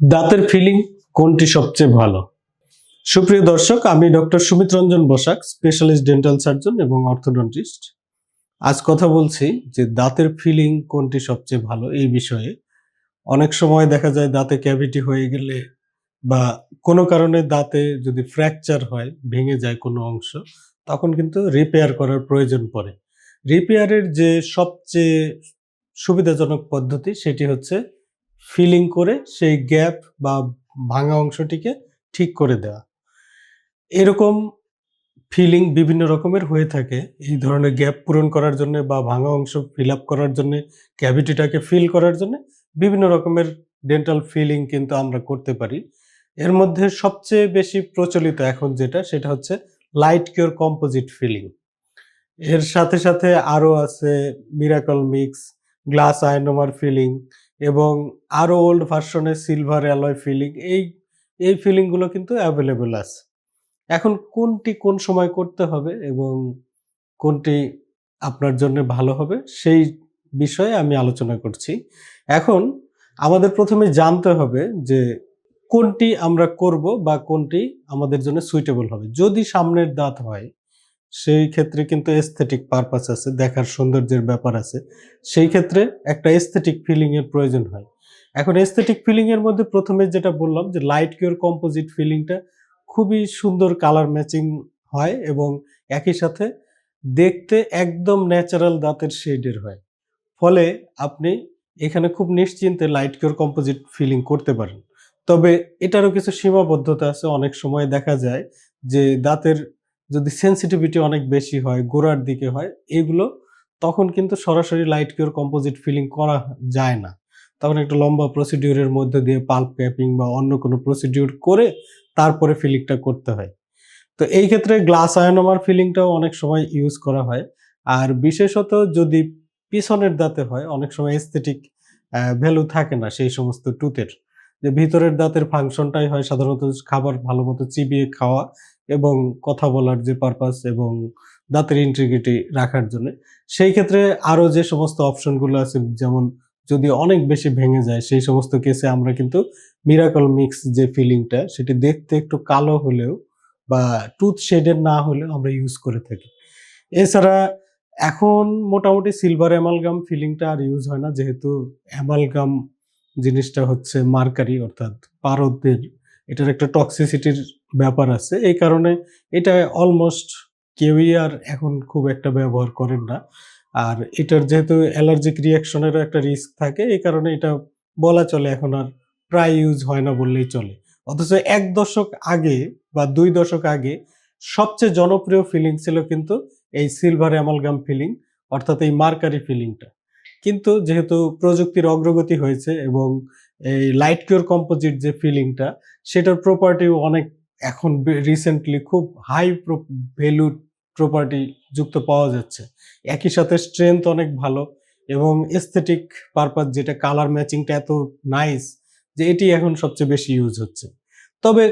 দাঁতের ফিলিং কোনটি সবচেয়ে ভালো? সুপ্রিয় দর্শক, আমি doctor Sumit Ranjan Basak specialist dental surgeon এবং অর্থোডন্টিস্ট আজ কথা বলছি যে দাঁতের ফিলিং কোনটি সবচেয়ে ভালো এই বিষয়ে। অনেক সময় দেখা যায় দাঁতে ক্যাভিটি হয়ে গেলে বা কোনো কারণে দাঁতে যদি ফ্র্যাকচার হয়, ভেঙে যায় কোনো অংশ, তখন কিন্তু রিপেয়ার করার প্রয়োজন পড়ে। রিপেয়ারের যে সবচেয়ে সুবিধাজনক পদ্ধতি সেটি হচ্ছে ফিলিং করে সেই গ্যাপ বা ভাঙা অংশটিকে ঠিক করে দেওয়া। এরকম ফিলিং বিভিন্ন রকমের হয়ে থাকে। এই ধরনের গ্যাপ পূরণ করার জন্য বা ভাঙা অংশ ফিল আপ করার জন্য, ক্যাভিটিটাকে ফিল করার জন্য বিভিন্ন রকমের ডেন্টাল ফিলিং কিন্তু আমরা করতে পারি। এর মধ্যে সবচেয়ে বেশি প্রচলিত এখন যেটা, সেটা হচ্ছে লাইট কিওর কম্পোজিট ফিলিং। এর সাথে সাথে আরও আছে miracle mix, glass ionomer filling এবং আরও ওল্ড ভার্সনের সিলভার অ্যালয় ফিলিং এই এই ফিলিংগুলো কিন্তু অ্যাভেলেবেল আছে। এখন কোনটি কোন সময় করতে হবে এবং কোনটি আপনার জন্য ভালো হবে সেই বিষয়ে আমি আলোচনা করছি। এখন আমাদের প্রথমে জানতে হবে যে কোনটি আমরা করব বা কোনটি আমাদের জন্য সুইটেবল হবে। যদি সামনের দাঁত হয় সেই ক্ষেত্রে কিন্তু এস্থেটিক পারপাস আছে, দেখার সৌন্দর্যের ব্যাপার আছে। সেই ক্ষেত্রে একটা এস্থেটিক ফিলিং এর প্রয়োজন হয়। এখন এস্থেটিক ফিলিং এর মধ্যে প্রথমে যেটা বললাম যে লাইট কিওর কম্পোজিট ফিলিংটা খুবই সুন্দর কালার ম্যাচিং হয় এবং একই সাথে দেখতে একদম ন্যাচারাল দাঁতের শেডের হয়। ফলে আপনি এখানে খুব নিশ্চিন্তে লাইট কিওর কম্পোজিট ফিলিং করতে পারেন। তবে এটারও কিছু সীমাবদ্ধতা আছে। অনেক সময় দেখা যায় যে দাঁতের যদি সেন্সিটিভিটি অনেক বেশি হয়, গোড়ার দিকে হয়, এগুলো তখন কিন্তু সরাসরি লাইট কিওর কম্পোজিট ফিলিং করা যায় না। তখন একটা লম্বা প্রসিডিউরের মধ্যে দিয়ে পাল্প ক্যাপিং বা অন্য কোনো প্রসিডিউর করে তারপরে ফিলিংটা করতে হয়। তো এই ক্ষেত্রে গ্লাস আয়নোমার ফিলিংটাও অনেক সময় ইউজ করা হয়। আর বিশেষত যদি পিছনের দাঁতে হয়, অনেক সময় এস্থেটিক ভ্যালু থাকে না সেই সমস্ত টুথের যে ভিতরের দাঁতের ফাংশনটাই হয় সাধারণত খাবার ভালো মতো চিবিয়ে খাওয়া এবং কথা বলার যে পারপাস এবং দাঁতের ইন্টিগ্রিটি রাখার জন্য। সেই ক্ষেত্রে আরও যে সমস্ত অপশনগুলো আছে, যেমন যদি অনেক বেশি ভেঙে যায়, সেই সমস্ত কেসে আমরা কিন্তু মিরাকল মিক্স যে ফিলিংটা সেটি দেখতে একটু কালো হলেও বা টুথ শেডের না হলেও আমরা ইউজ করে থাকি। এছাড়া এখন মোটামুটি সিলভার অ্যামালগাম ফিলিংটা আর ইউজ হয় না, যেহেতু অ্যামালগাম জিনিসটা হচ্ছে মার্কারি, অর্থাৎ পারদের, এটার একটা টক্সিসিটির ব্যাপার আছে। এই কারণে এটা অলমোস্ট কেউই আর এখন খুব একটা ব্যবহার করেন না। আর এটার যেহেতু অ্যালার্জিক রিয়াকশনেরও একটা রিস্ক থাকে, এই কারণে এটা বলা চলে, এখন আর প্রায় ইউজ হয় না বললেই চলে। অথচ এক দশক আগে বা দুই দশক আগে সবচেয়ে জনপ্রিয় ফিলিং ছিল কিন্তু এই সিলভার অ্যামালগাম ফিলিং অর্থাৎ এই মার্কারি ফিলিংটা কিন্তু যেহেতু প্রযুক্তির অগ্রগতি হয়েছে এবং এই লাইট কিওর কম্পোজিট যে ফিলিংটা সেটার প্রপার্টি অনেক এখন রিসেন্টলি খুব হাই ভ্যালু প্রপার্টি যুক্ত পাওয়া যাচ্ছে। একই সাথে স্ট্রেংথ অনেক ভালো এবং এস্থেটিক পারপাস যেটা কালার ম্যাচিংটা এত নাইস যে এটি এখন সবচেয়ে বেশি ইউজ হচ্ছে। তবে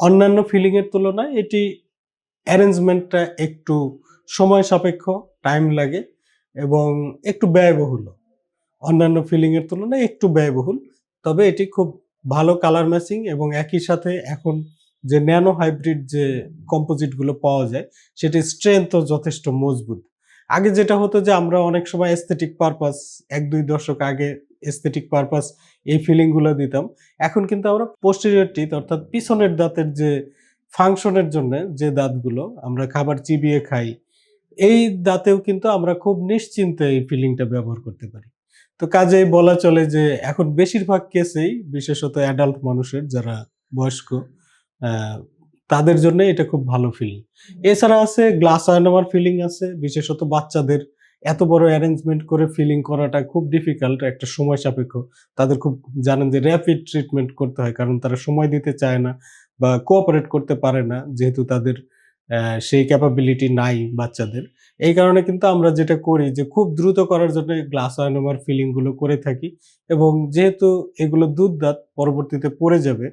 অন্যান্য ফিলিং এর তুলনায় এটি অ্যারেঞ্জমেন্টটা একটু সময় সাপেক্ষ টাইম লাগে। এবং একটু ব্যয়বহুল। অন্যান্য ফিলিং এর তুলনায় একটু ব্যয়বহুল। তবে এটি খুব ভালো কালার ম্যাচিং এবং একই সাথে এখন যে ন্যানো হাইব্রিড যে কম্পোজিটগুলো পাওয়া যায়, সেটির স্ট্রেংথও যথেষ্ট মজবুত। আগে যেটা হতো যে আমরা অনেক সময় এস্থেটিক পারপাস এক দুই দশক আগে এস্থেটিক পারপাস এই ফিলিংগুলো দিতাম। এখন কিন্তু আমরা পোস্টেরিয়র টিথ অর্থাৎ পিছনের দাঁতের যে ফাংশনের জন্য যে দাঁতগুলো আমরা খাবার চিবিয়ে খাই এই দাঁতেও কিন্তু আমরা খুব নিশ্চিন্তে এই ফিলিংটা ব্যবহার করতে পারি। তো কাজেই বলা চলে যে, এখন বেশিরভাগ কেসেই বিশেষত অ্যাডাল্ট মানুষের যারা বয়স্ক তাদের জন্য এটা খুব ভালো ফিলিং এছাড়া আছে গ্লাস আয়নামার ফিলিং আছে, বিশেষত বাচ্চাদের এত বড় অ্যারেঞ্জমেন্ট করে ফিলিং করাটা খুব ডিফিকাল্ট একটা সময় সাপেক্ষ। তাদের খুব জানেন যে র্যাপিড ট্রিটমেন্ট করতে হয়, কারণ তারা সময় দিতে চায় না বা কোঅপারেট করতে পারে না, যেহেতু তাদের সেই ক্যাপাবিলিটি নাই বাচ্চাদের। এই কারণে কিন্তু আমরা যেটা করি যে খুব দ্রুত করার জন্য গ্লাস আয়নোমার ফিলিংগুলো করে থাকি এবং যেহেতু এগুলো দুধ দাঁত পরবর্তীতে পড়ে যাবে,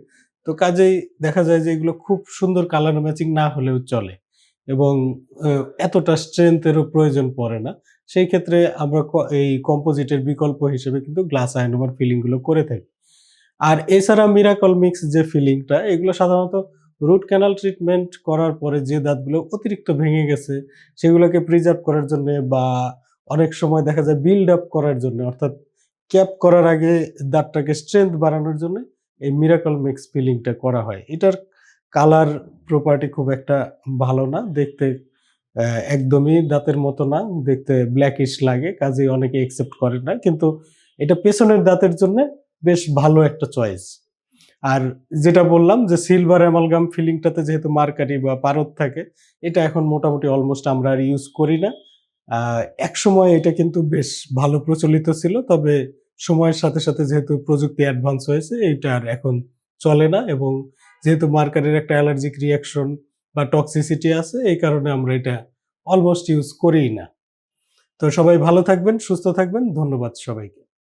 তো কাজেই দেখা যায় যে এগুলো খুব সুন্দর কালার ম্যাচিং না হলেও চলে এবং এতটা স্ট্রেংথেরও প্রয়োজন পড়ে না। সেই ক্ষেত্রে আমরা এই কম্পোজিটের বিকল্প হিসেবে কিন্তু গ্লাস আয়নোমার ফিলিংগুলো করে থাকি। আর এছাড়া মিরাকল মিক্স যে ফিলিংটা এগুলো সাধারণত রুট ক্যানাল ট্রিটমেন্ট করার পরে যে দাঁতগুলো অতিরিক্ত ভেঙে গেছে, সেগুলোকে প্রিজার্ভ করার জন্য বা অনেক সময় দেখা যায় বিল্ড আপ করার জন্য, অর্থাৎ ক্যাপ করার আগে দাঁতটাকে স্ট্রেংথ বাড়ানোর জন্য এই মিরাকল মিক্স ফিলিংটা করা হয়। এটার কালার প্রপার্টি খুব একটা ভালো না, দেখতে একদমই দাঁতের মতো না, দেখতে ব্ল্যাকিশ লাগে কাজে অনেকে একসেপ্ট করে না কিন্তু এটা পেছনের দাঁতের জন্য বেশ ভালো একটা চয়েস আর যেটা বললাম যে সিলভার অ্যামালগাম ফিলিংটাতে যেহেতু মার্কারি বা পারদ থাকে, এটা এখন মোটামুটি অলমোস্ট আমরা আর ইউজ করি না। এক সময় এটা কিন্তু বেশ ভালো প্রচলিত ছিল, তবে সময়ের সাথে সাথে যেহেতু প্রযুক্তি অ্যাডভান্স হয়েছে এটা আর এখন চলে না এবং যেহেতু মার্কারের একটা অ্যালার্জিক রিয়াকশন বা টক্সিসিটি আছে, এই কারণে আমরা এটা অলমোস্ট ইউজ করিই না। তো সবাই ভালো থাকবেন, সুস্থ থাকবেন, ধন্যবাদ সবাইকে।